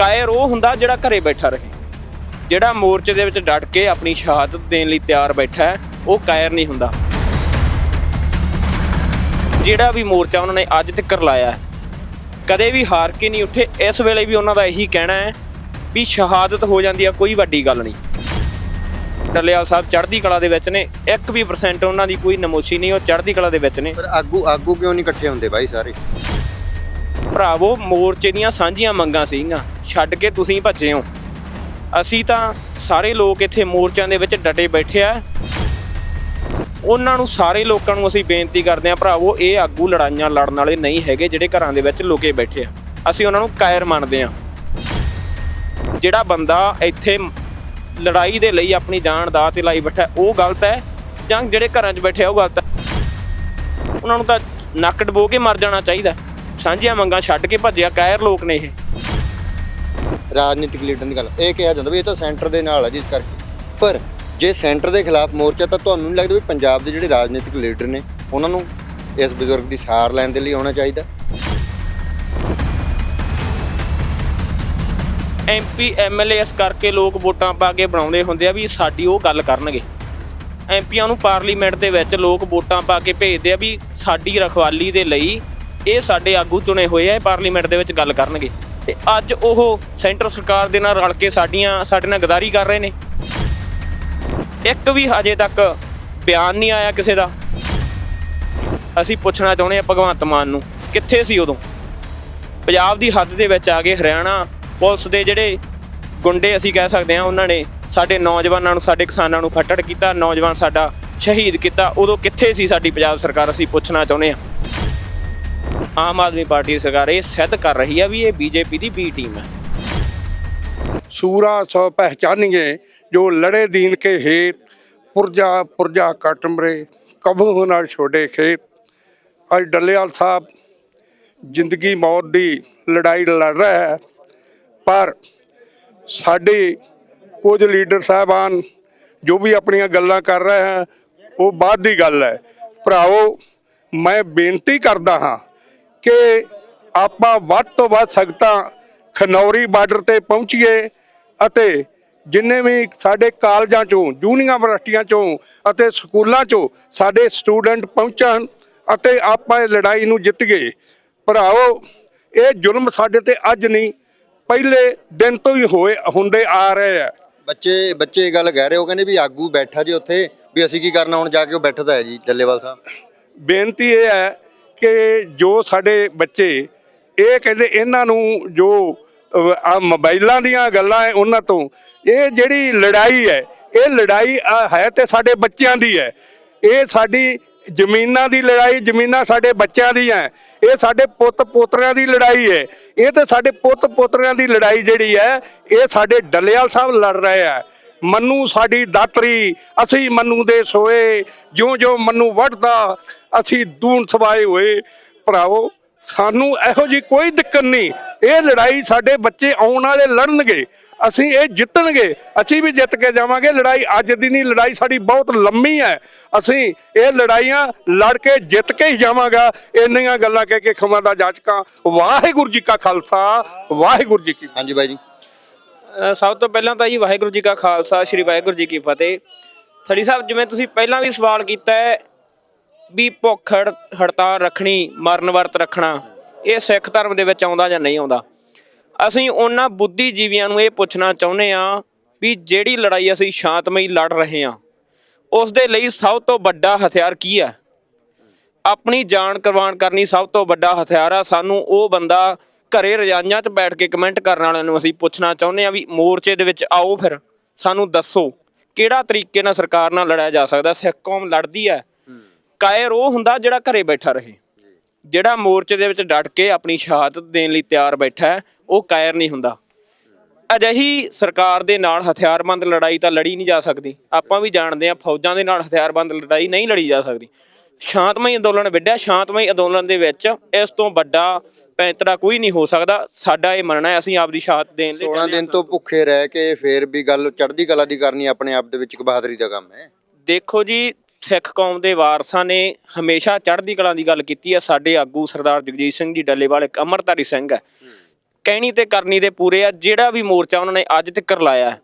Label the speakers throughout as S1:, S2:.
S1: ਕਾਇਰ ਉਹ ਹੁੰਦਾ ਜਿਹੜਾ ਘਰੇ ਬੈਠਾ ਰਹੇ। ਜਿਹੜਾ ਮੋਰਚੇ ਦੇ ਵਿੱਚ ਡਟ ਕੇ ਆਪਣੀ ਸ਼ਹਾਦਤ ਦੇਣ ਲਈ ਤਿਆਰ ਬੈਠਾ ਹੈ ਉਹ ਕਾਇਰ ਨਹੀਂ ਹੁੰਦਾ। ਜਿਹੜਾ ਵੀ ਮੋਰਚਾ ਉਹਨਾਂ ਨੇ ਅੱਜ ਤੱਕ ਲਾਇਆ ਹੈ, ਕਦੇ ਵੀ ਹਾਰ ਕੇ ਨਹੀਂ ਉੱਠੇ ਇਸ ਵੇਲੇ ਵੀ ਉਹਨਾਂ ਦਾ ਇਹੀ ਕਹਿਣਾ ਹੈ ਵੀ ਸ਼ਹਾਦਤ ਹੋ ਜਾਂਦੀ ਆ ਕੋਈ ਵੱਡੀ ਗੱਲ ਨਹੀਂ। ਡੱਲੇਵਾਲ ਸਾਹਿਬ ਚੜ੍ਹਦੀ ਕਲਾ ਦੇ ਵਿੱਚ ਨੇ 1 ਵੀ percent ਉਹਨਾਂ ਦੀ ਕੋਈ ਨਮੋਸ਼ੀ ਨਹੀਂ ਉਹ ਚੜ੍ਹਦੀ ਕਲਾ ਦੇ ਵਿੱਚ ਨੇ।
S2: ਪਰ ਆਗੂ ਆਗੂ ਕਿਉਂ ਨਹੀਂ ਇਕੱਠੇ ਹੁੰਦੇ ਬਾਈ ਸਾਰੇ?
S1: ਭਰਾਵੋ ਮੋਰਚੇ ਦੀਆਂ ਸਾਂਝੀਆਂ ਮੰਗਾਂ ਸੀਗੀਆਂ। ਛੱਡ ਕੇ ਤੁਸੀਂ ਭੱਜੇ ਹੋ। ਅਸੀਂ ਤਾਂ ਸਾਰੇ ਲੋਕ ਇੱਥੇ ਮੋਰਚਿਆਂ ਦੇ ਵਿੱਚ ਡਟੇ ਬੈਠੇ ਆ। ਉਹਨਾਂ ਨੂੰ ਸਾਰੇ ਲੋਕਾਂ ਨੂੰ ਅਸੀਂ ਬੇਨਤੀ ਕਰਦੇ ਹਾਂ, ਭਰਾਵੋ, ਇਹ ਆਗੂ ਲੜਾਈਆਂ ਲੜਨ ਵਾਲੇ ਨਹੀਂ ਹੈਗੇ ਜਿਹੜੇ ਘਰਾਂ ਦੇ ਵਿੱਚ ਲੁਕੇ ਬੈਠੇ ਆ। ਅਸੀਂ ਉਹਨਾਂ ਨੂੰ ਕਾਇਰ ਮੰਨਦੇ ਆ ਜਿਹੜਾ ਬੰਦਾ ਇੱਥੇ ਲੜਾਈ ਦੇ ਲਈ ਆਪਣੀ ਜਾਨ ਦਾ ਤੇ ਲਾਈ ਬੈਠਾ, ਉਹ ਗਲਤ ਹੈ ਜਾਂ ਜਿਹੜੇ ਘਰਾਂ 'ਚ ਬੈਠੇ ਆ, ਉਹ ਗਲਤ ਹੈ। ਉਹਨਾਂ ਨੂੰ ਤਾਂ ਨੱਕ ਡਬੋ ਕੇ ਮਰ ਜਾਣਾ ਚਾਹੀਦਾ। ਸਾਂਝੀਆਂ ਮੰਗਾਂ ਛੱਡ ਕੇ ਭੱਜਿਆ, ਕਾਇਰ ਲੋਕ ਨੇ ਇਹ।
S2: ਰਾਜਨੀਤਿਕ ਲੀਡਰ ਦੀ ਗੱਲ। ਇਹ ਕਿਹਾ ਜਾਂਦਾ ਵੀ ਇਹ ਤਾਂ ਸੈਂਟਰ ਦੇ ਨਾਲ ਹੈ ਜਿਸ ਕਰਕੇ। ਪਰ ਜੇ ਸੈਂਟਰ ਦੇ ਖਿਲਾਫ ਮੋਰਚਾ ਤਾਂ ਤੁਹਾਨੂੰ ਨਹੀਂ ਲੱਗਦਾ ਵੀ ਪੰਜਾਬ ਦੇ ਜਿਹੜੇ ਰਾਜਨੀਤਿਕ ਲੀਡਰ ਨੇ, ਉਹਨਾਂ ਨੂੰ ਇਸ ਬਜ਼ੁਰਗ ਦੀ ਸਾਰ ਲੈਣ ਦੇ ਲਈ ਆਉਣਾ ਚਾਹੀਦਾ?
S1: ਐਮਪੀ ਐਮਐਲਏ ਇਸ ਕਰਕੇ ਲੋਕ ਵੋਟਾਂ ਪਾ ਕੇ ਬਣਾਉਂਦੇ ਹੁੰਦੇ ਆ ਵੀ ਸਾਡੀ ਉਹ ਗੱਲ ਕਰਨਗੇ। ਐਮਪੀਆਂ ਨੂੰ ਪਾਰਲੀਮੈਂਟ ਦੇ ਵਿੱਚ ਲੋਕ ਵੋਟਾਂ ਪਾ ਕੇ ਭੇਜਦੇ ਆ ਵੀ ਸਾਡੀ ਰਖਵਾਲੀ ਦੇ ਲਈ ਇਹ ਸਾਡੇ ਆਗੂ ਚੁਣੇ ਹੋਏ ਆ, ਇਹ ਪਾਰਲੀਮੈਂਟ ਦੇ ਵਿੱਚ ਗੱਲ ਕਰਨਗੇ। ਤੇ ਅੱਜ ਉਹ ਸੈਂਟਰ ਸਰਕਾਰ ਦੇ ਨਾਲ ਰਲ ਕੇ ਸਾਡੀਆਂ, ਸਾਡੇ ਨਾਲ ਗਦਾਰੀ ਕਰ ਰਹੇ ਨੇ। ਇੱਕ ਵੀ ਹਜੇ ਤੱਕ ਬਿਆਨ ਨਹੀਂ ਆਇਆ ਕਿਸੇ ਦਾ। ਅਸੀਂ ਪੁੱਛਣਾ ਚਾਹੁੰਦੇ ਆ ਭਗਵੰਤ ਮਾਨ ਨੂੰ, ਕਿੱਥੇ ਸੀ ਉਦੋਂ? ਪੰਜਾਬ ਦੀ ਹੱਦ ਦੇ ਵਿੱਚ ਆ ਕੇ ਹਰਿਆਣਾ ਪੁਲਿਸ ਦੇ ਜਿਹੜੇ ਗੁੰਡੇ ਅਸੀਂ ਕਹਿ ਸਕਦੇ ਹਾਂ, ਉਹਨਾਂ ਨੇ ਸਾਡੇ ਨੌਜਵਾਨਾਂ ਨੂੰ, ਸਾਡੇ ਕਿਸਾਨਾਂ ਨੂੰ ਫੱਟੜ ਕੀਤਾ, ਨੌਜਵਾਨ ਸਾਡਾ ਸ਼ਹੀਦ ਕੀਤਾ। ਉਦੋਂ ਕਿੱਥੇ ਸੀ ਸਾਡੀ ਪੰਜਾਬ ਸਰਕਾਰ, ਅਸੀਂ ਪੁੱਛਣਾ ਚਾਹੁੰਦੇ ਹਾਂ। ਆਮ ਆਦਮੀ ਪਾਰਟੀ ਦੀ ਸਰਕਾਰ ਇਹ ਸਿੱਧ ਕਰ ਰਹੀ ਆ ਵੀ ਇਹ ਬੀਜੇਪੀ ਦੀ ਬੀ ਟੀਮ ਹੈ
S3: ਸੂਰਾ ਸੋ ਪਹਿਚਾਨੀਏ, ਜੋ ਲੜੇ ਦੀਨ ਕੇ ਹੇਤ, ਪੁਰਜਾ ਪੁਰਜਾ ਕਟਮਰੇ ਕਬੂ ਨਾ ਛੋੜੇ ਖੇਤ। ਅੱਜ ਡੱਲੇਵਾਲ ਸਾਹਿਬ ਜ਼ਿੰਦਗੀ ਮੌਤ ਦੀ ਲੜਾਈ ਲੜ ਰਿਹਾ ਹੈ, ਪਰ ਸਾਡੇ ਕੁਝ ਲੀਡਰ ਸਾਹਿਬਾਨ ਜੋ ਵੀ ਆਪਣੀਆਂ ਗੱਲਾਂ ਕਰ ਰਹੇ ਹਨ ਉਹ ਬਾਅਦ ਦੀ ਗੱਲ ਹੈ। ਭਰਾਓ ਮੈਂ ਬੇਨਤੀ ਕਰਦਾ ਹਾਂ ਕਿ ਆਪਾਂ ਵੱਧ ਤੋਂ ਵੱਧ ਸਖਤਾਂ ਖਨੌਰੀ ਬਾਰਡਰ ਤੇ ਪਹੁੰਚੀਏ ਅਤੇ ਜਿੰਨੇ ਵੀ ਸਾਡੇ ਕਾਲਜਾਂ ਚੋਂ ਯੂਨੀਵਰਸਿਟੀਆਂ ਚੋਂ ਅਤੇ ਸਕੂਲਾਂ ਚੋਂ ਸਾਡੇ ਸਟੂਡੈਂਟ ਪਹੁੰਚਣ ਅਤੇ ਆਪਾਂ ਇਹ ਲੜਾਈ ਨੂੰ ਜਿੱਤ ਗਏ। ਭਰਾਵੋ ਇਹ ਜ਼ੁਲਮ ਸਾਡੇ ਤੇ ਅੱਜ ਨਹੀਂ ਪਹਿਲੇ ਦਿਨ ਤੋਂ ਹੀ ਹੋਏ ਹੁੰਦੇ ਆ ਰਹੇ ਆ।
S2: ਬੱਚੇ ਬੱਚੇ ਇਹ ਗੱਲ ਕਹਿ ਰਹੇ ਹੋ ਕਹਿੰਦੇ ਵੀ ਆਗੂ ਬੈਠਾ ਜੀ ਉੱਥੇ ਵੀ ਅਸੀਂ ਕੀ ਕਰਨਾ ਹੁਣ ਜਾ ਕੇ ਉਹ ਬੈਠਦਾ ਹੈ ਜੀ ਡੱਲੇਵਾਲ ਸਾਹਿਬ।
S3: ਬੇਨਤੀ ਇਹ ਹੈ ਕਿ ਜੋ ਸਾਡੇ ਬੱਚੇ ਇਹ ਕਹਿੰਦੇ ਇਹਨਾਂ ਨੂੰ ਜੋ ਆ ਮੋਬਾਈਲਾਂ ਦੀਆਂ ਗੱਲਾਂ ਹੈ ਉਹਨਾਂ ਤੋਂ ਇਹ ਜਿਹੜੀ ਲੜਾਈ ਹੈ ਇਹ ਲੜਾਈ ਅ, ਹੈ ਤੇ ਸਾਡੇ ਬੱਚਿਆਂ ਦੀ ਹੈ। ਇਹ ਸਾਡੀ ਜ਼ਮੀਨਾਂ ਦੀ ਲੜਾਈ ਜ਼ਮੀਨਾਂ ਸਾਡੇ ਬੱਚਿਆਂ ਦੀ ਹੈ। ਇਹ ਸਾਡੇ ਪੁੱਤ ਪੋਤਰਿਆਂ ਦੀ ਲੜਾਈ ਹੈ। ਇਹ ਤੇ ਸਾਡੇ ਪੁੱਤ ਪੋਤਰਿਆਂ ਦੀ ਲੜਾਈ ਜਿਹੜੀ ਹੈ ਇਹ ਸਾਡੇ ਡੱਲੇਵਾਲ ਸਾਹਿਬ ਲੜ ਰਹੇ ਆ। ਮੰਨੂ ਸਾਡੀ ਦਾਤਰੀ, ਅਸੀਂ ਮੰਨੂ ਦੇ ਸੋਏ ਜਿਉਂ ਜਿਉਂ ਮੰਨੂ ਵੱਢਦਾ, ਅਸੀਂ ਦੂਣ ਸਵਾਏ ਹੋਏ। ਭਰਾਵੋ, ਸਾਨੂੰ ਇਹੋ ਜੀ ਕੋਈ ਦਿੱਕਤ ਨਹੀਂ। ਇਹ ਲੜਾਈ ਸਾਡੇ ਬੱਚੇ ਆਉਣ ਵਾਲੇ ਲੜਨਗੇ, ਅਸੀਂ ਇਹ ਜਿੱਤਣਗੇ, ਅਸੀਂ ਵੀ ਜਿੱਤ ਕੇ ਜਾਵਾਂਗੇ। ਲੜਾਈ ਅੱਜ ਦੀ ਨਹੀਂ, ਲੜਾਈ ਸਾਡੀ ਬਹੁਤ ਲੰਮੀ ਹੈ। ਅਸੀਂ ਇਹ ਲੜਾਈਆਂ ਲੜ ਕੇ ਜਿੱਤ ਕੇ ਹੀ ਜਾਵਾਂਗਾ। ਇੰਨੀਆਂ ਗੱਲਾਂ ਕਹਿ ਕੇ ਖਮਾ ਦਾ ਜਾਚਕਾਂ। ਵਾਹਿਗੁਰੂ ਜੀ ਕਾ ਖਾਲਸਾ, ਵਾਹਿਗੁਰੂ ਜੀ ਕੀ
S2: ਹਾਂਜੀ ਬਾਈ ਜੀ।
S1: ਸਭ ਤੋਂ ਪਹਿਲਾਂ ਤਾਂ ਜੀ ਵਾਹਿਗੁਰੂ ਜੀ ਕਾ ਖਾਲਸਾ, ਸ੍ਰੀ ਵਾਹਿਗੁਰੂ ਜੀ ਕੀ ਫਤਿਹ। ਥੜੀ ਸਾਹਿਬ, ਜਿਵੇਂ ਤੁਸੀਂ ਪਹਿਲਾਂ ਵੀ ਸਵਾਲ ਕੀਤਾ ਹੈ ਵੀ ਭੁੱਖ ਹੜ- ਹੜਤਾਲ ਰੱਖਣੀ, ਮਰਨ ਵਰਤ ਰੱਖਣਾ, ਇਹ ਸਿੱਖ ਧਰਮ ਦੇ ਵਿੱਚ ਆਉਂਦਾ ਜਾਂ ਨਹੀਂ ਆਉਂਦਾ? ਅਸੀਂ ਉਹਨਾਂ ਬੁੱਧੀਜੀਵੀਆਂ ਨੂੰ ਇਹ ਪੁੱਛਣਾ ਚਾਹੁੰਦੇ ਆ ਵੀ ਜਿਹੜੀ ਲੜਾਈ ਅਸੀਂ ਸ਼ਾਂਤਮਈ ਲੜ ਰਹੇ ਹਾਂ, ਉਸ ਦੇ ਲਈ ਸਭ ਤੋਂ ਵੱਡਾ ਹਥਿਆਰ ਕੀ ਹੈ? ਆਪਣੀ ਜਾਨ ਕੁਰਬਾਨ ਕਰਨੀ ਸਭ ਤੋਂ ਵੱਡਾ ਹਥਿਆਰ ਆ, ਸਾਨੂੰ ਉਹ ਬੰਦਾ ਘਰੇ ਰਜਾਈਆਂ 'ਚ ਬੈਠ ਕੇ ਕਮੈਂਟ ਕਰਨ ਵਾਲਿਆਂ ਨੂੰ ਅਸੀਂ ਪੁੱਛਣਾ ਚਾਹੁੰਦੇ ਆ ਵੀ ਮੋਰਚੇ ਦੇ ਵਿੱਚ ਆਓ ਫਿਰ, ਸਾਨੂੰ ਦੱਸੋ ਕਿਹੜਾ ਤਰੀਕੇ ਨਾਲ ਸਰਕਾਰ ਨਾਲ ਲੜਿਆ ਜਾ ਸਕਦਾ ਸਿੱਖ ਕੌਮ ਲੜਦੀ ਹੈ। ਕਾਇਰ ਉਹ ਹੁੰਦਾ ਜਿਹੜਾ ਘਰੇ ਬੈਠਾ ਰਹੇ। ਜਿਹੜਾ ਮੋਰਚੇ ਦੇ ਵਿੱਚ ਡਟ ਕੇ ਆਪਣੀ ਸ਼ਹਾਦਤ ਦੇਣ ਲਈ ਤਿਆਰ ਬੈਠਾ ਹੈ, ਉਹ ਕਾਇਰ ਨਹੀਂ ਹੁੰਦਾ। ਅਜਿਹੀ ਸਰਕਾਰ ਦੇ ਨਾਲ ਹਥਿਆਰਬੰਦ ਲੜਾਈ ਤਾਂ ਲੜੀ ਨਹੀਂ ਜਾ ਸਕਦੀ। ਆਪਾਂ ਵੀ ਜਾਣਦੇ ਹਾਂ ਫੌਜਾਂ ਦੇ ਨਾਲ ਹਥਿਆਰਬੰਦ ਲੜਾਈ ਨਹੀਂ ਲੜੀ ਜਾ ਸਕਦੀ। ਸ਼ਾਂਤਮਈ ਅੰਦੋਲਨ ਵਿੱਢਿਆ। ਸ਼ਾਂਤਮਈ ਅੰਦੋਲਨ ਦੇ ਵਿੱਚ ਇਸ ਤੋਂ ਵੱਡਾ ਪੈਂਤੜਾ ਕੋਈ ਨਹੀਂ ਹੋ ਸਕਦਾ। ਸਾਡਾ ਇਹ ਮੰਨਣਾ ਹੈ ਅਸੀਂ ਆਪਦੀ ਸ਼ਹਾਦਤ ਦੇਣ ਲਈ
S2: 16 ਦਿਨ ਤੋਂ ਭੁੱਖੇ ਰਹਿ ਕੇ ਫੇਰ ਵੀ ਗੱਲ ਚੜ੍ਹਦੀ ਕਲਾ ਦੀ ਕਰਨੀ ਆਪਣੇ ਆਪ ਦੇ ਵਿੱਚ ਇੱਕ ਬਹਾਦਰੀ ਦਾ ਕੰਮ ਹੈ।
S1: ਦੇਖੋ ਜੀ ਸਿੱਖ ਕੌਮ ਦੇ ਵਾਰਸਾਂ ਨੇ ਹਮੇਸ਼ਾ ਚੜ੍ਹਦੀ ਕਲਾ ਦੀ ਗੱਲ ਕੀਤੀ ਹੈ। ਸਾਡੇ ਆਗੂ ਸਰਦਾਰ ਜਗਜੀਤ ਸਿੰਘ ਜੀ ਡੱਲੇਵਾਲ ਇੱਕ ਅਮਰਤਾਰੀ ਸਿੰਘ ਹੈ। ਕਹਿਣੀ ਤੇ ਕਰਨੀ ਦੇ ਪੂਰੇ ਆ। ਜਿਹੜਾ ਵੀ ਮੋਰਚਾ ਉਹਨਾਂ ਨੇ ਅੱਜ ਤੱਕ ਲਾਇਆ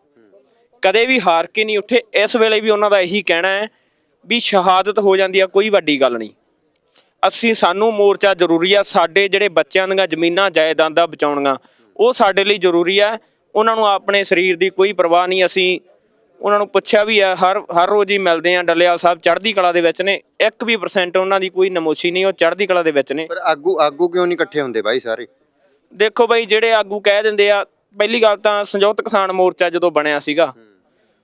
S1: ਕਦੇ ਵੀ ਹਾਰ ਕੇ ਨਹੀਂ ਉੱਠੇ। ਇਸ ਵੇਲੇ ਵੀ ਉਹਨਾਂ ਦਾ ਇਹੀ ਕਹਿਣਾ ਹੈ ਵੀ ਸ਼ਹਾਦਤ ਹੋ ਜਾਂਦੀ ਆ ਕੋਈ ਵੱਡੀ ਗੱਲ ਨਹੀਂ। ਅਸੀਂ ਸਾਨੂੰ ਮੋਰਚਾ ਜ਼ਰੂਰੀ ਆ ਸਾਡੇ ਜਿਹੜੇ ਬੱਚਿਆਂ ਦੀਆਂ ਜ਼ਮੀਨਾਂ ਜਾਇਦਾਦਾਂ ਬਚਾਉਣੀਆਂ ਉਹ ਸਾਡੇ ਲਈ ਜ਼ਰੂਰੀ ਆ। ਉਹਨਾਂ ਨੂੰ ਆਪਣੇ ਸਰੀਰ ਦੀ ਕੋਈ ਪਰਵਾਹ ਨਹੀਂ। ਅਸੀਂ ਉਹਨਾਂ ਨੂੰ ਪੁੱਛਿਆ ਵੀ ਆ ਹਰ ਹਰ ਰੋਜ਼ ਹੀ ਮਿਲਦੇ ਆ। ਡੱਲੇਵਾਲ ਸਾਹਿਬ ਚੜ੍ਹਦੀ ਕਲਾ ਦੇ ਵਿੱਚ ਨੇ। 1 ਵੀ percent ਉਹਨਾਂ ਦੀ ਕੋਈ ਨਮੋਸ਼ੀ ਨਹੀਂ ਉਹ ਚੜ੍ਹਦੀ ਕਲਾ ਦੇ ਵਿੱਚ ਨੇ।
S2: ਪਰ ਆਗੂ ਆਗੂ ਕਿਉਂ ਨਹੀਂ ਇਕੱਠੇ ਹੁੰਦੇ ਬਾਈ ਸਾਰੇ?
S1: ਦੇਖੋ ਬਈ ਜਿਹੜੇ ਆਗੂ ਕਹਿ ਦਿੰਦੇ ਆ ਪਹਿਲੀ ਗੱਲ ਤਾਂ ਸੰਯੁਕਤ ਕਿਸਾਨ ਮੋਰਚਾ ਜਦੋਂ ਬਣਿਆ ਸੀਗਾ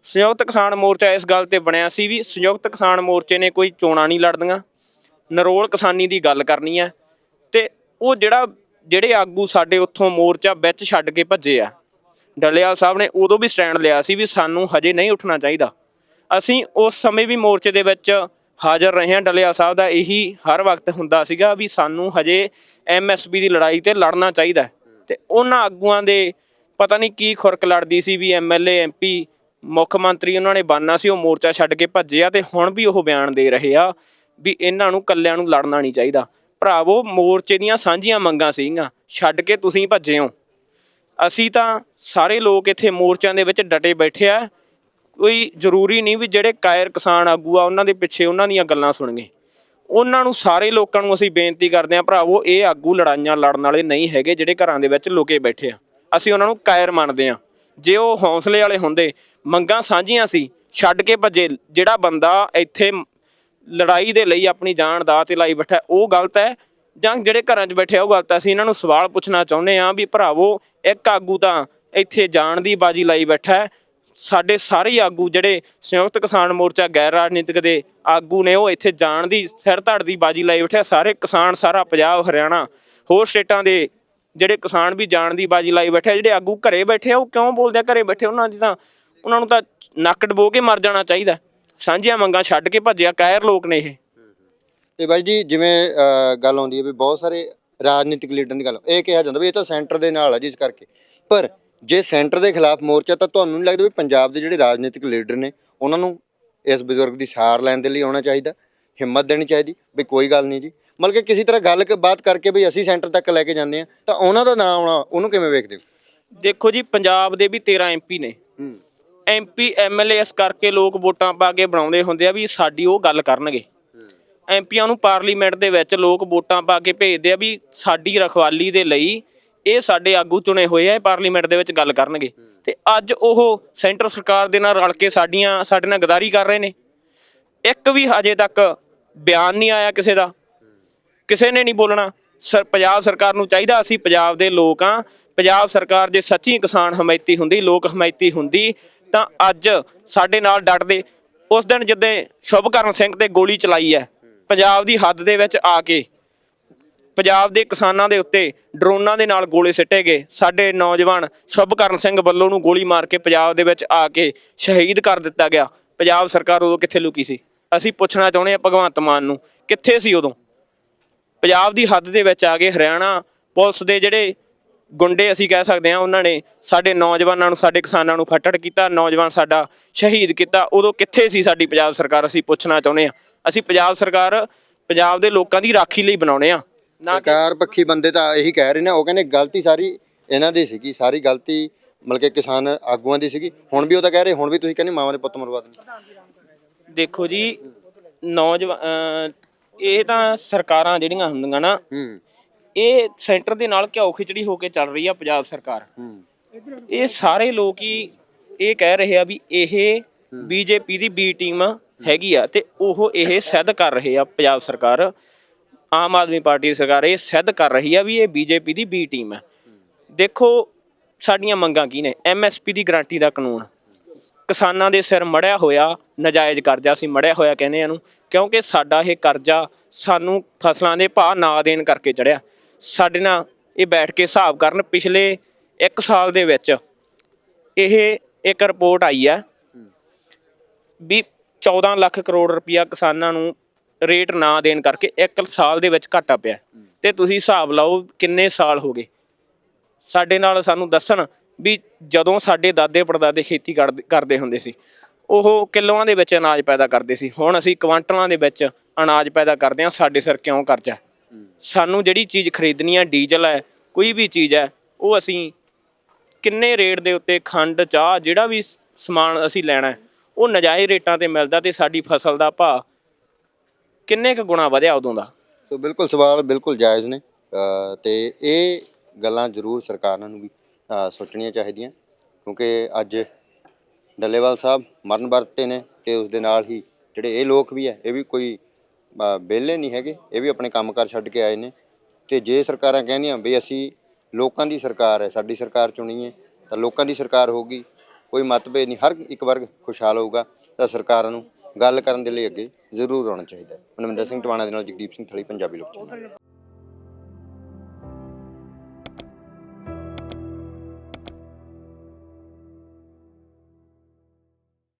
S1: ਸੰਯੁਕਤ ਕਿਸਾਨ ਮੋਰਚਾ ਇਸ ਗੱਲ ਤੇ ਬਣਿਆ ਸੀ ਵੀ ਸੰਯੁਕਤ ਕਿਸਾਨ ਮੋਰਚੇ ਨੇ ਕੋਈ ਚੋਣਾਂ ਨਹੀਂ ਲੜਦੀਆਂ ਨਰੋਲ ਕਿਸਾਨੀ ਦੀ ਗੱਲ ਕਰਨੀ ਹੈ ਤੇ ਉਹ ਜਿਹੜਾ, ਜਿਹੜੇ ਆਗੂ ਸਾਡੇ ਉੱਥੋਂ ਮੋਰਚਾ ਵਿੱਚ ਛੱਡ ਕੇ ਭੱਜੇ ਆ, ਡੱਲੇਵਾਲ ਸਾਹਿਬ ਨੇ ਉਦੋਂ ਵੀ ਸਟੈਂਡ ਲਿਆ ਸੀ ਵੀ ਸਾਨੂੰ ਹਜੇ ਨਹੀਂ ਉੱਠਣਾ ਚਾਹੀਦਾ ਅਸੀਂ ਉਸ ਸਮੇਂ ਵੀ ਮੋਰਚੇ ਦੇ ਵਿੱਚ ਹਾਜ਼ਰ ਰਹੇ ਹਾਂ, ਡੱਲੇਵਾਲ ਸਾਹਿਬ ਦਾ ਇਹੀ ਹਰ ਵਕਤ ਹੁੰਦਾ ਸੀਗਾ ਵੀ ਸਾਨੂੰ ਹਜੇ ਐਮਐਸਪੀ ਦੀ ਲੜਾਈ ਤੇ ਲੜਨਾ ਚਾਹੀਦਾ ਹੈ। ਤੇ ਉਹਨਾਂ ਆਗੂਆਂ ਦੇ ਪਤਾ ਨਹੀਂ ਕੀ ਖੁਰਕ ਲੜਦੀ ਸੀ ਵੀ ਐਮਐਲਏ ਐਮਪੀ ਮੁੱਖ ਮੰਤਰੀ ਉਹਨਾਂ ਨੇ ਬਾਨਾ ਸੀ, ਉਹ ਮੋਰਚਾ ਛੱਡ ਕੇ ਭੱਜੇ ਆ ਤੇ ਹੁਣ ਵੀ ਉਹ ਬਿਆਨ ਦੇ ਰਹੇ ਆ ਵੀ ਇਹਨਾਂ ਨੂੰ ਕੱਲਿਆਂ ਨੂੰ ਲੜਨਾ ਨਹੀਂ ਚਾਹੀਦਾ। ਭਰਾਵੋ, ਮੋਰਚੇ ਦੀਆਂ ਸਾਂਝੀਆਂ ਮੰਗਾਂ ਸੀਗੀਆਂ, ਛੱਡ ਕੇ ਤੁਸੀਂ ਭੱਜੇ ਹੋ। ਅਸੀਂ ਤਾਂ ਸਾਰੇ ਲੋਕ ਇੱਥੇ ਮੋਰਚਿਆਂ ਦੇ ਵਿੱਚ ਡਟੇ ਬੈਠੇ ਆ। ਕੋਈ ਜ਼ਰੂਰੀ ਨਹੀਂ ਵੀ ਜਿਹੜੇ ਕਾਇਰ ਕਿਸਾਨ ਆਗੂ ਆ, ਉਹਨਾਂ ਦੇ ਪਿੱਛੇ ਉਹਨਾਂ ਦੀਆਂ ਗੱਲਾਂ ਸੁਣਗੇ। ਉਹਨਾਂ ਨੂੰ ਸਾਰੇ ਲੋਕਾਂ ਨੂੰ ਅਸੀਂ ਬੇਨਤੀ ਕਰਦੇ ਹਾਂ, ਭਰਾਵੋ, ਇਹ ਆਗੂ ਲੜਾਈਆਂ ਲੜਨ ਵਾਲੇ ਨਹੀਂ ਹੈਗੇ ਜਿਹੜੇ ਘਰਾਂ ਦੇ ਵਿੱਚ ਲੁਕੇ ਬੈਠੇ ਆ। ਅਸੀਂ ਉਹਨਾਂ ਨੂੰ ਕਾਇਰ ਮੰਨਦੇ ਆ ਜੇ ਉਹ ਹੌਸਲੇ ਵਾਲੇ ਹੁੰਦੇ, ਮੰਗਾਂ ਸਾਂਝੀਆਂ ਸੀ, ਛੱਡ ਕੇ ਭੱਜੇ, ਜਿਹੜਾ ਬੰਦਾ ਇੱਥੇ ਲੜਾਈ ਦੇ ਲਈ ਆਪਣੀ ਜਾਨ ਦਾ ਤੇ ਲਾਈ ਬੈਠਾ, ਉਹ ਗਲਤ ਹੈ? ਜਾਂ ਜਿਹੜੇ ਘਰਾਂ 'ਚ ਬੈਠੇ ਆ, ਉਹ ਗਲਤ ਹੈ? ਅਸੀਂ ਇਹਨਾਂ ਨੂੰ ਸਵਾਲ ਪੁੱਛਣਾ ਚਾਹੁੰਦੇ ਆ ਵੀ ਭਰਾਵੋ, ਇੱਕ ਆਗੂ ਤਾਂ ਇੱਥੇ ਜਾਣ ਦੀ ਬਾਜੀ ਲਾਈ ਬੈਠਾ ਸਾਡੇ ਸਾਰੇ ਆਗੂ ਜਿਹੜੇ ਸੰਯੁਕਤ ਕਿਸਾਨ ਮੋਰਚਾ, ਗੈਰ ਰਾਜਨੀਤਿਕ ਦੇ ਆਗੂ ਨੇ, ਉਹ ਇੱਥੇ ਜਾਣ ਦੀ ਸਿਰ ਧੜ ਦੀ ਬਾਜੀ ਲਾਈ ਬੈਠੇ ਸਾਰੇ ਕਿਸਾਨ, ਸਾਰਾ ਪੰਜਾਬ, ਹਰਿਆਣਾ ਹੋਰ ਸਟੇਟਾਂ ਦੇ ਜਿਹੜੇ ਕਿਸਾਨ ਵੀ ਜਾਣ ਦੀ ਬਾਜੀ ਲਾਈ ਬੈਠੇ ਆ ਜਿਹੜੇ ਆਗੂ ਘਰੇ ਬੈਠੇ ਆ ਉਹ ਕਿਉਂ ਬੋਲਦੇ ਆ ਘਰੇ ਬੈਠੇ ਉਹਨਾਂ ਦੀ ਤਾਂ ਉਹਨਾਂ ਨੂੰ ਤਾਂ ਨੱਕ ਡਬੋ ਕੇ ਮਰ ਜਾਣਾ ਚਾਹੀਦਾ। ਸਾਂਝੀਆਂ ਮੰਗਾਂ ਛੱਡ ਕੇ ਭੱਜਿਆ ਕਾਇਰ ਲੋਕ ਨੇ ਇਹ।
S2: ਤੇ ਬਾਈ ਜੀ ਜਿਵੇਂ ਅਹ, ਗੱਲ ਆਉਂਦੀ ਹੈ ਵੀ ਬਹੁਤ ਸਾਰੇ ਰਾਜਨੀਤਿਕ ਲੀਡਰਾਂ ਦੀ ਗੱਲ ਇਹ ਕਿਹਾ ਜਾਂਦਾ ਵੀ ਇਹ ਤਾਂ ਸੈਂਟਰ ਦੇ ਨਾਲ ਹੈ ਜਿਸ ਕਰਕੇ। ਪਰ ਜੇ ਸੈਂਟਰ ਦੇ ਖਿਲਾਫ ਮੋਰਚਾ ਤਾਂ ਤੁਹਾਨੂੰ ਨਹੀਂ ਲੱਗਦਾ ਵੀ ਪੰਜਾਬ ਦੇ ਜਿਹੜੇ ਰਾਜਨੀਤਿਕ ਲੀਡਰ ਨੇ ਉਹਨਾਂ ਨੂੰ ਇਸ ਬਜ਼ੁਰਗ ਦੀ ਸਾਰ ਲੈਣ ਦੇ ਲਈ ਆਉਣਾ ਚਾਹੀਦਾ ਹਿੰਮਤ ਦੇਣੀ ਚਾਹੀਦੀ? ਵੀ ਕੋਈ ਗੱਲ ਨਹੀਂ ਜੀ। ਮਤਲਬ ਕਿ ਕਿਸੇ ਤਰ੍ਹਾਂ ਗੱਲ ਕੇ ਬਾਤ ਕਰਕੇ ਵੀ ਅਸੀਂ ਸੈਂਟਰ ਤੱਕ ਲੈ ਕੇ ਜਾਂਦੇ ਆ ਤਾਂ ਉਹਨਾਂ ਦਾ ਨਾਂ ਆਉਣਾ ਉਹਨੂੰ ਕਿਵੇਂ ਵੇਖਦੇ ਹੋ?
S1: ਦੇਖੋ ਜੀ ਪੰਜਾਬ ਦੇ ਵੀ 13 ਐਮਪੀ ਨੇ। ਐਮਪੀ ਐਮਐਲਏ ਇਸ ਕਰਕੇ ਲੋਕ ਵੋਟਾਂ ਪਾ ਕੇ ਬਣਾਉਂਦੇ ਹੁੰਦੇ ਆ ਵੀ ਸਾਡੀ ਉਹ ਗੱਲ ਕਰਨਗੇ। ਐਮਪੀਆਂ ਨੂੰ ਪਾਰਲੀਮੈਂਟ ਦੇ ਵਿੱਚ ਲੋਕ ਵੋਟਾਂ ਪਾ ਕੇ ਭੇਜਦੇ ਆ ਵੀ ਸਾਡੀ ਰਖਵਾਲੀ ਦੇ ਲਈ ਇਹ ਸਾਡੇ ਆਗੂ ਚੁਣੇ ਹੋਏ ਆ ਇਹ ਪਾਰਲੀਮੈਂਟ ਦੇ ਵਿੱਚ ਗੱਲ ਕਰਨਗੇ। ਤੇ ਅੱਜ ਉਹ ਸੈਂਟਰ ਸਰਕਾਰ ਦੇ ਨਾਲ ਰਲ ਕੇ ਸਾਡੀਆਂ ਸਾਡੇ ਨਾਲ ਗਦਾਰੀ ਕਰ ਰਹੇ ਨੇ। ਇੱਕ ਵੀ ਹਜੇ ਤੱਕ ਬਿਆਨ ਨਹੀਂ ਆਇਆ ਕਿਸੇ ਦਾ। ਕਿਸੇ ਨੇ ਨਹੀਂ ਬੋਲਣਾ। ਸਰ, ਪੰਜਾਬ ਸਰਕਾਰ ਨੂੰ ਚਾਹੀਦਾ ਅਸੀਂ ਪੰਜਾਬ ਦੇ ਲੋਕ ਆ ਪੰਜਾਬ ਸਰਕਾਰ ਜੇ ਸੱਚੀ ਕਿਸਾਨ ਹਮਾਇਤੀ ਹੁੰਦੀ, ਲੋਕ ਹਮਾਇਤੀ ਹੁੰਦੀ, ਤਾਂ ਅੱਜ ਸਾਡੇ ਨਾਲ ਡਟਦੇ। ਉਸ ਦਿਨ ਜਿੱਦਾਂ ਸ਼ੁਭਕਰਨ ਸਿੰਘ ਤੇ ਗੋਲੀ ਚਲਾਈ ਹੈ, ਪੰਜਾਬ ਦੀ ਹੱਦ ਦੇ ਵਿੱਚ ਆ ਕੇ। ਪੰਜਾਬ ਦੇ ਕਿਸਾਨਾਂ ਦੇ ਉੱਤੇ ਡਰੋਨਾਂ ਦੇ ਨਾਲ ਗੋਲੇ ਸਿੱਟੇ ਗਏ। ਸਾਡੇ ਨੌਜਵਾਨ ਸ਼ੁਭਕਰਨ ਸਿੰਘ ਵੱਲੋਂ ਨੂੰ ਗੋਲੀ ਮਾਰ ਕੇ ਪੰਜਾਬ ਦੇ ਵਿੱਚ ਆ ਕੇ ਸ਼ਹੀਦ ਕਰ ਦਿੱਤਾ ਗਿਆ। ਪੰਜਾਬ ਸਰਕਾਰ ਉਦੋਂ ਕਿੱਥੇ ਲੁਕੀ ਸੀ? ਅਸੀਂ ਪੁੱਛਣਾ ਚਾਹੁੰਦੇ ਹਾਂ ਭਗਵੰਤ ਮਾਨ ਨੂੰ, ਕਿੱਥੇ ਸੀ ਉਦੋਂ? ਪੰਜਾਬ ਦੀ ਹੱਦ ਦੇ ਵਿੱਚ ਆ ਗਏ ਹਰਿਆਣਾ ਪੁਲਿਸ ਦੇ ਜਿਹੜੇ ਗੁੰਡੇ ਅਸੀਂ ਕਹਿ ਸਕਦੇ ਹਾਂ ਉਹਨਾਂ ਨੇ ਸਾਡੇ ਨੌਜਵਾਨਾਂ ਨੂੰ ਸਾਡੇ ਕਿਸਾਨਾਂ ਨੂੰ ਫੱਟੜ ਕੀਤਾ ਨੌਜਵਾਨ ਸਾਡਾ ਸ਼ਹੀਦ ਕੀਤਾ। ਉਦੋਂ ਕਿੱਥੇ ਸੀ ਸਾਡੀ ਪੰਜਾਬ ਸਰਕਾਰ ਅਸੀਂ ਪੁੱਛਣਾ ਚਾਹੁੰਦੇ ਹਾਂ। ਅਸੀਂ ਪੰਜਾਬ ਸਰਕਾਰ ਪੰਜਾਬ ਦੇ ਲੋਕਾਂ ਦੀ ਰਾਖੀ ਲਈ ਬਣਾਉਣੇ ਆ ਨਾ ਕਿ
S2: ਸਰਕਾਰ ਪੱਖੀ ਬੰਦੇ ਤਾਂ ਇਹੀ ਕਹਿ ਰਹੇ ਨੇ ਉਹ ਕਹਿੰਦੇ ਗਲਤੀ ਸਾਰੀ ਇਹਨਾਂ ਦੀ ਸੀਗੀ ਸਾਰੀ ਗਲਤੀ ਮਤਲਬ ਕਿ ਕਿਸਾਨ ਆਗੂਆਂ ਦੀ ਸੀਗੀ। ਹੁਣ ਵੀ ਉਹ ਤਾਂ ਕਹਿ ਰਹੇ ਹੁਣ ਵੀ ਤੁਸੀਂ ਕਹਿੰਦੇ ਮਾਵਾਂ ਦੇ ਪੁੱਤ ਮਰਵਾ ਦਿੰਦੇ।
S1: ਦੇਖੋ ਜੀ ਨੌਜਵਾਨ ਇਹ ਤਾਂ ਸਰਕਾਰਾਂ ਜਿਹੜੀਆਂ ਹੁੰਦੀਆਂ ਨਾ ਇਹ ਸੈਂਟਰ ਦੇ ਨਾਲ ਘਿਓ ਖਿਚੜੀ ਹੋ ਕੇ ਚੱਲ ਰਹੀ ਆ ਪੰਜਾਬ ਸਰਕਾਰ। ਇਹ ਸਾਰੇ ਲੋਕ ਹੀ ਇਹ ਕਹਿ ਰਹੇ ਆ ਵੀ ਇਹ ਬੀਜੇਪੀ ਦੀ ਬੀ ਟੀਮ ਹੈਗੀ ਆ ਤੇ ਉਹ ਇਹ ਸਿੱਧ ਕਰ ਰਹੇ ਆ ਪੰਜਾਬ ਸਰਕਾਰ। ਆਮ ਆਦਮੀ ਪਾਰਟੀ ਦੀ ਸਰਕਾਰ ਇਹ ਸਿੱਧ ਕਰ ਰਹੀ ਆ ਵੀ ਇਹ ਬੀਜੇਪੀ ਦੀ ਬੀ ਟੀਮ ਹੈ। ਦੇਖੋ ਸਾਡੀਆਂ ਮੰਗਾਂ ਕੀ ਨੇ? ਐਮਐਸਪੀ ਦੀ ਗਾਰੰਟੀ ਦਾ ਕਾਨੂੰਨ। ਕਿਸਾਨਾਂ ਦੇ ਸਿਰ ਮੜਿਆ ਹੋਇਆ ਨਜਾਇਜ਼ ਕਰਜ਼ਾ ਅਸੀਂ ਮੜਿਆ ਹੋਇਆ ਕਹਿੰਦੇ ਇਹਨੂੰ, ਕਿਉਂਕਿ ਸਾਡਾ ਇਹ ਕਰਜ਼ਾ ਸਾਨੂੰ ਫਸਲਾਂ ਦੇ ਭਾਅ ਨਾ ਦੇਣ ਕਰਕੇ ਚੜਿਆ। ਸਾਡੇ ਨਾਲ ਇਹ ਬੈਠ ਕੇ ਹਿਸਾਬ ਕਰਨ ਪਿਛਲੇ 1 ਸਾਲ ਦੇ ਵਿੱਚ ਇਹ ਇੱਕ ਰਿਪੋਰਟ ਆਈ ਹੈ ਵੀ 14 ਲੱਖ ਕਰੋੜ ਰੁਪਇਆ ਕਿਸਾਨਾਂ ਨੂੰ ਰੇਟ ਨਾ ਦੇਣ ਕਰਕੇ 1 ਸਾਲ ਦੇ ਵਿੱਚ ਘਾਟਾ ਪਿਆ। ਤੇ ਤੁਸੀਂ ਹਿਸਾਬ ਲਾਓ ਕਿੰਨੇ ਸਾਲ ਹੋ ਗਏ। ਸਾਡੇ ਨਾਲ ਸਾਨੂੰ ਦੱਸਣ ਵੀ ਜਦੋਂ ਸਾਡੇ ਦਾਦੇ ਪੜਦਾਦੇ ਖੇਤੀ ਕਰਦੇ- ਹੁੰਦੇ ਸੀ ਉਹ ਕਿਲੋਆਂ ਦੇ ਵਿੱਚ ਅਨਾਜ ਪੈਦਾ ਕਰਦੇ ਸੀ। ਹੁਣ ਅਸੀਂ ਕੁਆਂਟਲਾਂ ਦੇ ਵਿੱਚ ਅਨਾਜ ਪੈਦਾ ਕਰਦੇ ਹਾਂ ਸਾਡੇ ਸਿਰ ਕਿਉਂ ਕਰਜ਼ਾ? ਸਾਨੂੰ ਜਿਹੜੀ ਚੀਜ਼ ਖਰੀਦਣੀ ਹੈ ਡੀਜ਼ਲ ਹੈ ਕੋਈ ਵੀ ਚੀਜ਼ ਹੈ ਉਹ ਅਸੀਂ ਕਿੰਨੇ ਰੇਟ ਦੇ ਉੱਤੇ ਖੰਡ ਚਾਹ ਜਿਹੜਾ ਵੀ ਸਮਾਨ ਅਸੀਂ ਲੈਣਾ ਉਹ ਨਜਾਇਜ਼ ਰੇਟਾਂ ਤੇ ਮਿਲਦਾ ਤੇ ਸਾਡੀ ਫਸਲ ਦਾ ਭਾਅ ਕਿੰਨੇ ਕੁ ਗੁਣਾ ਵਧਿਆ ਉਦੋਂ ਦਾ?
S2: ਸੋ ਬਿਲਕੁਲ ਸਵਾਲ ਬਿਲਕੁਲ ਜਾਇਜ਼ ਨੇ। ਤੇ ਇਹ ਗੱਲਾਂ ਜ਼ਰੂਰ ਸਰਕਾਰਾਂ ਨੂੰ ਵੀ ਅ, ਸੋਚਣੀਆਂ ਚਾਹੀਦੀਆਂ। ਕਿਉਂਕਿ ਅੱਜ ਡੱਲੇਵਾਲ ਸਾਹਿਬ ਮਰਨ ਵਰਤੇ ਨੇ ਤੇ ਉਸ ਦੇ ਨਾਲ ਹੀ ਜਿਹੜੇ ਇਹ ਲੋਕ ਵੀ ਹੈ ਇਹ ਵੀ ਕੋਈ ਅ, ਵਿਹਲੇ ਨਹੀਂ ਹੈਗੇ ਇਹ ਵੀ ਆਪਣੇ ਕੰਮਕਾਰ ਛੱਡ ਕੇ ਆਏ ਨੇ। ਤੇ ਜੇ ਸਰਕਾਰਾਂ ਕਹਿੰਦੀਆਂ ਵੀ ਅਸੀਂ ਲੋਕਾਂ ਦੀ ਸਰਕਾਰ ਹੈ ਸਾਡੀ ਸਰਕਾਰ ਚੁਣੀ ਹੈ ਤਾਂ ਲੋਕਾਂ ਦੀ ਸਰਕਾਰ ਹੋਊਗੀ ਕੋਈ ਮਤਭੇਦ ਨਹੀਂ ਹਰ ਇੱਕ ਵਰਗ ਖੁਸ਼ਹਾਲ ਹੋਊਗਾ ਤਾਂ ਸਰਕਾਰਾਂ ਨੂੰ ਗੱਲ ਕਰਨ ਦੇ ਲਈ ਅੱਗੇ ਜ਼ਰੂਰ ਆਉਣਾ ਚਾਹੀਦਾ ਹੈ। ਮਨਵਿੰਦਰ ਸਿੰਘ ਟਵਾਣਾ ਦੇ ਨਾਲ ਜਗਦੀਪ ਸਿੰਘ ਥਲੀ ਪੰਜਾਬੀ ਲੋਕ ਚੈਨਲ।